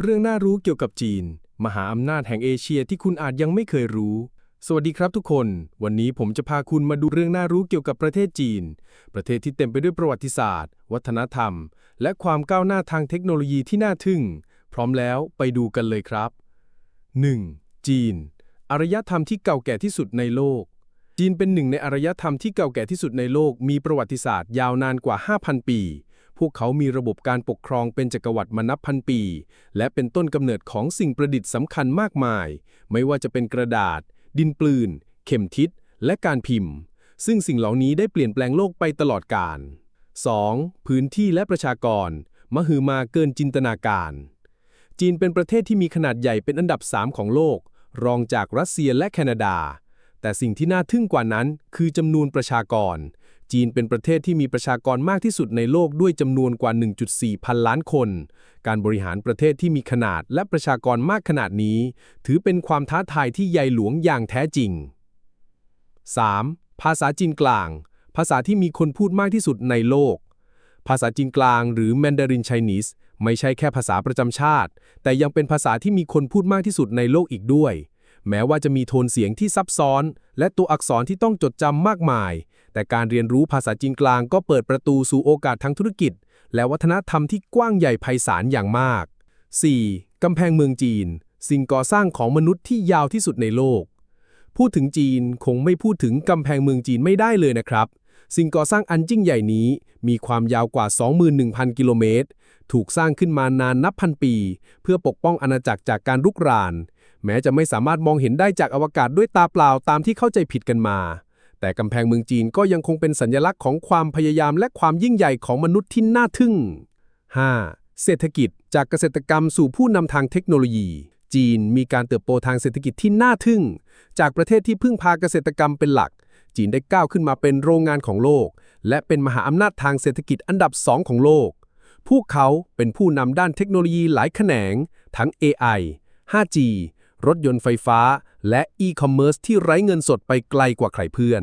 เรื่องน่ารู้เกี่ยวกับจีน มหาอำนาจแห่งเอเชียที่คุณอาจยังไม่เคยรู้ สวัสดีครับทุกคน วันนี้ผมจะพาคุณมาดูเรื่องน่ารู้เกี่ยวกับประเทศจีน ประเทศที่เต็มไปด้วยประวัติศาสตร์ วัฒนธรรม และความก้าวหน้าทางเทคโนโลยีที่น่าทึ่ง พร้อมแล้วไปดูกันเลยครับ 1. จีน อารยธรรมที่เก่าแก่ที่สุดในโลก จีนเป็นหนึ่งในอารยธรรมที่เก่าแก่ที่สุดในโลก มีประวัติศาสตร์ยาวนานกว่า 5,000 ปี พวกเขามีระบบการปกครองเป็นจักรวรรดิมานับพันปี และเป็นต้นกำเนิดของสิ่งประดิษฐ์สำคัญมากมาย ไม่ว่าจะเป็นกระดาษ ดินปืน เข็มทิศ และการพิมพ์ ซึ่งสิ่งเหล่านี้ได้เปลี่ยนแปลงโลกไปตลอดกาล 2. พื้นที่และประชากร มหึมาเกินจินตนาการ จีนเป็นประเทศที่มีขนาดใหญ่เป็นอันดับ 3 ของโลก รองจากรัสเซียและแคนาดา แต่สิ่งที่น่าทึ่งกว่านั้นคือจำนวนประชากร จีนเป็นประเทศที่มีประชากรมากที่สุดในโลกด้วยจำนวนกว่า 1.4 พันล้านคน การบริหารประเทศที่มีขนาดและประชากรมากขนาดนี้ ถือเป็นความท้าทายที่ใหญ่หลวงอย่างแท้จริง 3. ภาษาจีนกลาง ภาษาที่มีคนพูดมากที่สุดในโลก ภาษาจีนกลางหรือ Mandarin Chinese ไม่ใช่แค่ภาษาประจำชาติ แต่ยังเป็นภาษาที่มีคนพูดมากที่สุดในโลกอีกด้วย แม้ว่าจะมีโทนเสียงที่ซับซ้อน และตัวอักษรที่ต้องจดจำมากมาย แต่การเรียนรู้ภาษาจีนกลางก็เปิดประตูสู่โอกาสทางธุรกิจ และวัฒนธรรมที่กว้างใหญ่ไพศาลอย่างมาก 4. กำแพงเมืองจีน สิ่งก่อสร้างของมนุษย์ที่ยาวที่สุดในโลก พูดถึงจีนคงไม่พูดถึงกำแพงเมืองจีนไม่ได้เลยนะครับ สิ่งก่อสร้างอันยิ่งใหญ่นี้มีความยาวกว่า 21,000 กิโลเมตร ถูกสร้างขึ้นมานานนับพันปี เพื่อปกป้องอาณาจักรจากการรุกราน แม้จะไม่สามารถมองเห็นได้จากอวกาศด้วยตาเปล่าตามที่เข้าใจผิดกันมา แต่กำแพงเมืองจีนก็ยังคงเป็นสัญลักษณ์ของความพยายามและความยิ่งใหญ่ของมนุษย์ที่น่าทึ่ง 5. เศรษฐกิจ จากเกษตรกรรมสู่ผู้นำทางเทคโนโลยี จีนมีการเติบโตทางเศรษฐกิจที่น่าทึ่ง จากประเทศที่พึ่งพาเกษตรกรรมเป็นหลัก จีนได้ก้าวขึ้นมาเป็นโรงงานของโลก และเป็นมหาอำนาจทางเศรษฐกิจอันดับสองของโลก พวกเขาเป็นผู้นำด้านเทคโนโลยีหลายแขนง ทั้ง AI 5G รถยนต์ไฟฟ้า และ e-commerce ที่ไร้เงินสดไปไกลกว่าใครเพื่อน